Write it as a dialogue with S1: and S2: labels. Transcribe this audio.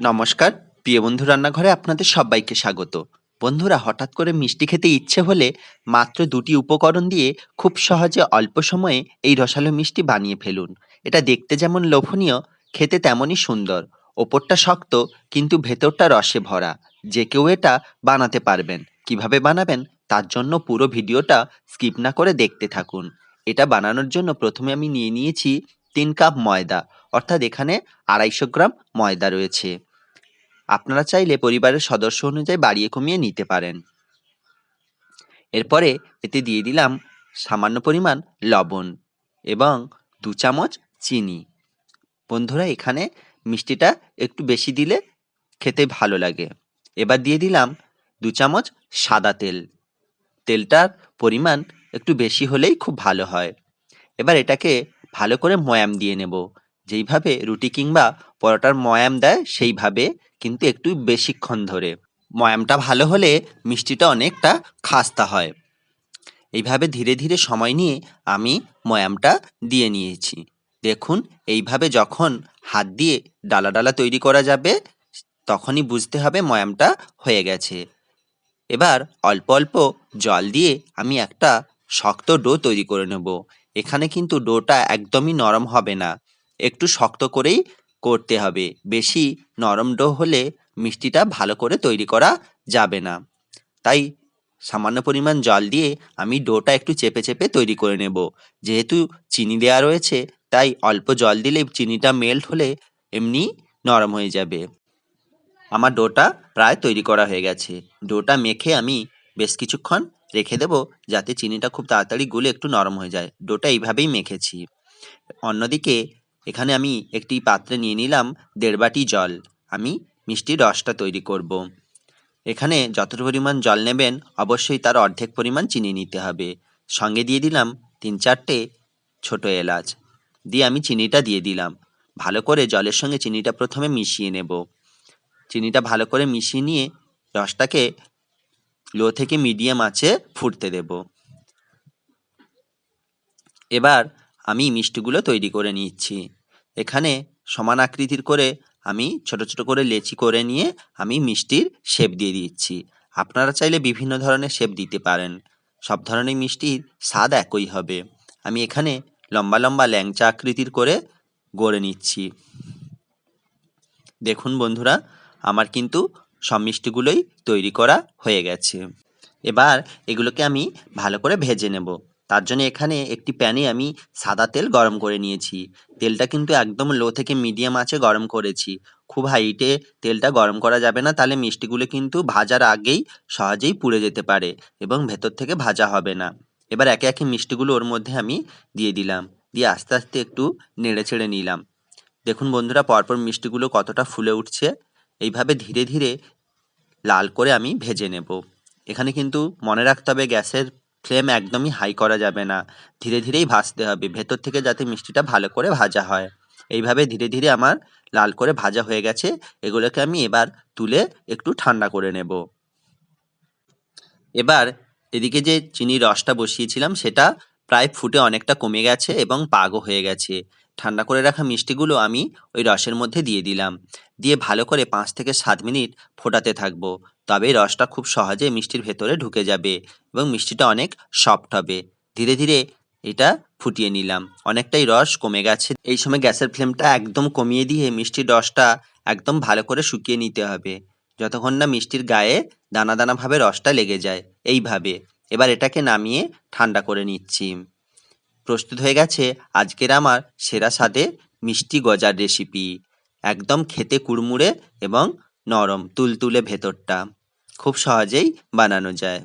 S1: নমস্কার। প্রিয় বন্ধু রান্নাঘরে আপনাদের সবাইকে স্বাগত। বন্ধুরা, হঠাৎ করে মিষ্টি খেতে ইচ্ছে হলে মাত্র দুটি উপকরণ দিয়ে খুব সহজে অল্প সময়ে এই রসালো মিষ্টি বানিয়ে ফেলুন। এটা দেখতে যেমন লোভনীয়, খেতে তেমনই সুন্দর। ওপরটা শক্ত, কিন্তু ভেতরটা রসে ভরা। যে কেউ এটা বানাতে পারবেন। কীভাবে বানাবেন তার জন্য পুরো ভিডিওটা স্কিপ না করে দেখতে থাকুন। এটা বানানোর জন্য প্রথমে আমি নিয়ে নিয়েছি তিন কাপ ময়দা। অর্থাৎ এখানে আড়াইশো গ্রাম ময়দা রয়েছে। আপনারা চাইলে পরিবারের সদস্য অনুযায়ী বাড়িয়ে কমিয়ে নিতে পারেন। এরপরে এতে দিয়ে দিলাম সামান্য পরিমাণ লবণ এবং দু চামচ চিনি। বন্ধুরা, এখানে মিষ্টিটা একটু বেশি দিলে খেতে ভালো লাগে। এবার দিয়ে দিলাম দু চামচ সাদা তেল। তেলটার পরিমাণ একটু বেশি হলেই খুব ভালো হয়। এবার এটাকে ভালো করে ময়াম দিয়ে নেব। যেইভাবে রুটি কিংবা পরোটার ময়াম দেয়, সেইভাবে কিন্তু একটু বেশিক্ষণ ধরে। ময়ামটা ভালো হলে মিষ্টিটা অনেকটা খাস্তা হয়। এইভাবে ধীরে ধীরে সময় নিয়ে আমি ময়ামটা দিয়ে নিয়েছি। দেখুন, এইভাবে যখন হাত দিয়ে ডালা ডালা তৈরি করা যাবে, তখনই বুঝতে হবে ময়ামটা হয়ে গেছে। এবার অল্প অল্প জল দিয়ে আমি একটা শক্ত ডো তৈরি করে নেব। এখানে কিন্তু ডোটা একদমই নরম হবে না। একটু শক্ত করেই করতে হবে। বেশি নরম ডো হলে মিষ্টিটা ভালো করে তৈরি করা যাবে না। তাই সামান্য পরিমাণ জল দিয়ে আমি ডোটা একটু চেপে চেপে তৈরি করে নেব। যেহেতু চিনি দেওয়া রয়েছে, তাই অল্প জল দিলে চিনিটা মেল্ট হলে এমনি নরম হয়ে যাবে। আমার ডোটা প্রায় তৈরি করা হয়ে গেছে। ডোটা মেখে আমি বেশ কিছুক্ষণ রেখে দেব যাতে চিনিটা খুব তাড়াতাড়ি গুলে একটু নরম হয়ে যায়। ডোটা এইভাবেই মেখেছি। অন্যদিকে এখানে আমি একটি পাত্রে নিয়ে নিলাম দেড় বাটি জল। আমি মিষ্টির রসটা তৈরি করব। এখানে যতটা পরিমাণ জল নেবেন, অবশ্যই তার অর্ধেক পরিমাণ চিনি নিতে হবে। সঙ্গে দিয়ে দিলাম তিন চারটে ছোট এলাচ। দিয়ে আমি চিনিটা দিয়ে দিলাম। ভালো করে জলের সঙ্গে চিনিটা প্রথমে মিশিয়ে নেব। চিনিটা ভালো করে মিশিয়ে নিয়ে রসটাকে লো থেকে মিডিয়াম আঁচে ফুটতে দেব। এবার আমি মিষ্টিগুলো তৈরি করে নিচ্ছি। এখানে সমান আকৃতির করে আমি ছোট ছোট করে লেচি করে নিয়ে আমি মিষ্টির শেপ দিয়ে দিচ্ছি। আপনারা চাইলে বিভিন্ন ধরনের শেপ দিতে পারেন। সব ধরনের মিষ্টির স্বাদ একই হবে। আমি এখানে লম্বা লম্বা ল্যাংচা আকৃতির করে গড়ে নিচ্ছি। দেখুন বন্ধুরা, আমার কিন্তু সব মিষ্টিগুলোই তৈরি করা হয়ে গেছে। এবার এগুলোকে আমি ভালো করে ভেজে নেব। তার জন্য এখানে একটি প্যানে আমি সাদা তেল গরম করে নিয়েছি। তেলটা কিন্তু একদম লো থেকে মিডিয়াম আঁচে গরম করেছি। খুব হাইটে তেলটা গরম করা যাবে না, তাহলে মিষ্টিগুলো কিন্তু ভাজার আগেই সহজেই পুড়ে যেতে পারে এবং ভেতর থেকে ভাজা হবে না। এবার একে একে মিষ্টিগুলো ওর মধ্যে আমি দিয়ে দিলাম। দিয়ে আস্তে আস্তে একটু নেড়ে ছেড়ে নিলাম। দেখুন বন্ধুরা, পরপর মিষ্টিগুলো কতটা ফুলে উঠছে। এইভাবে ধীরে ধীরে লাল করে আমি ভেজে নেব। এখানে কিন্তু মনে রাখতে হবে গ্যাসের ফ্লেম একদমই হাই করা যাবে না। ধীরে ধীরেই ভাজতে হবে। ভেতর থেকে যাতে মিষ্টিটা ভালো করে ভাজা হয়। এইভাবে ধীরে ধীরে আমার লাল করে ভাজা হয়ে গেছে। এগুলোকে আমি এবার তুলে একটু ঠান্ডা করে নেব। এবার এদিকে যে চিনির রসটা বসিয়েছিলাম, সেটা প্রায় ফুটে অনেকটা কমে গেছে এবং পাগও হয়ে গেছে। ঠান্ডা করে রাখা মিষ্টিগুলো আমি ওই রসের মধ্যে দিয়ে দিলাম। দিয়ে ভালো করে পাঁচ থেকে সাত মিনিট ফোটাতে থাকব। তবে রসটা খুব সহজে মিষ্টির ভেতরে ঢুকে যাবে এবং মিষ্টিটা অনেক সফট হবে। ধীরে ধীরে এটা ফুটিয়ে নিলাম। অনেকটাই রস কমে গেছে। এই সময় গ্যাসের ফ্লেমটা একদম কমিয়ে দিয়ে মিষ্টির রসটা একদম ভালো করে শুকিয়ে নিতে হবে। যতক্ষণ না মিষ্টির গায়ে দানা দানাভাবে রসটা লেগে যায়। এইভাবে। এবার এটাকে নামিয়ে ঠান্ডা করে নিচ্ছি। প্রস্তুত হয়ে গেছে আজকের আমার সেরা স্বাদে মিষ্টি গজার রেসিপি একদম খেতে কুড়মুড়ে এবং নরম, তুলতুলে ভেতরটা। খুব সহজেই বানানো যায়।